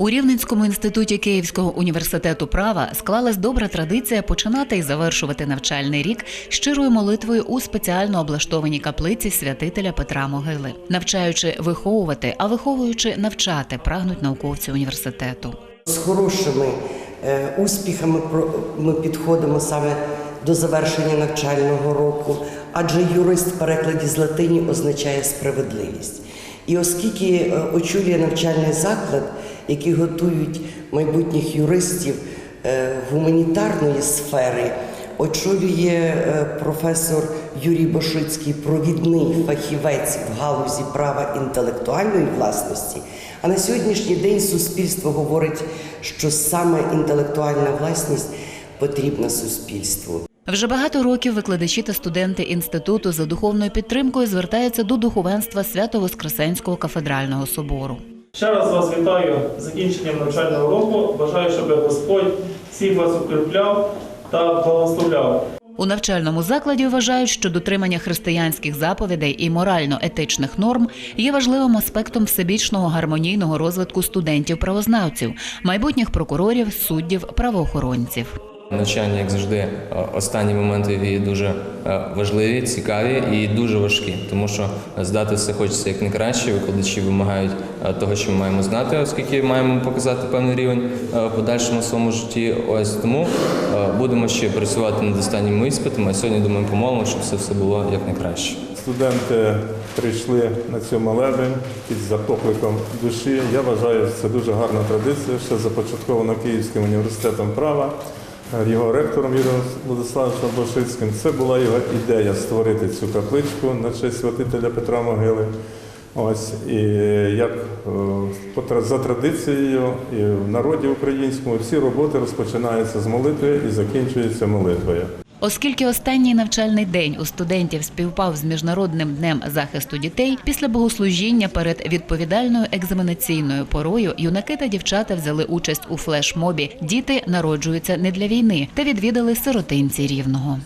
У Рівненському інституті Київського університету права склалась добра традиція починати і завершувати навчальний рік щирою молитвою у спеціально облаштованій каплиці святителя Петра Могили, навчаючи виховувати, а виховуючи навчати, прагнуть науковці університету. З хорошими е, успіхами ми підходимо саме до завершення навчального року, адже юрист в перекладі з латині означає справедливість. І оскільки е, очолює навчальний заклад, який готують майбутніх юристів е, гуманітарної сфери, очолює е, професор Юрій Бошицький, провідний фахівець в галузі права інтелектуальної власності. А на сьогоднішній день суспільство говорить, що саме інтелектуальна власність потрібна суспільству. Вже багато років викладачі та студенти інституту за духовною підтримкою звертаються до духовенства Свято-Воскресенського кафедрального собору. Ще раз вас вітаю з закінченням навчального року. Бажаю, щоб Господь всіх вас укріпляв та благословляв. У навчальному закладі вважають, що дотримання християнських заповідей і морально-етичних норм є важливим аспектом всебічного гармонійного розвитку студентів-правознавців, майбутніх прокурорів, суддів, правоохоронців. Навчання, як завжди, е, останні моменти є дуже е, важливі, цікаві і дуже важкі, тому що здати все хочеться як найкраще. Викладачі вимагають е, того, що ми маємо знати, оскільки маємо показати певний рівень в подальшому своєму житті. Ось тому будемо ще працювати над останніми іспитами. А сьогодні думаю, помолимо, щоб все все було як найкраще. Студенти прийшли на цю молебень під покликом душі. Я вважаю, це дуже гарна традиція, що започаткована Київським університетом права, його ректором Юрієм Владиславовичем Бошицьким. Це була його ідея створити цю капличку на честь святителя Петра Могили. Ось і як е, за традицією і в народі українському всі роботи розпочинаються з молитви і закінчуються молитвою. Оскільки останній навчальний день у студентів співпав з міжнародним днем захисту дітей, після богослужіння перед відповідальною екзаменаційною порою юнаки та дівчата взяли участь у флешмобі Діти народжуються не для війни та відвідали сиротинці рівного.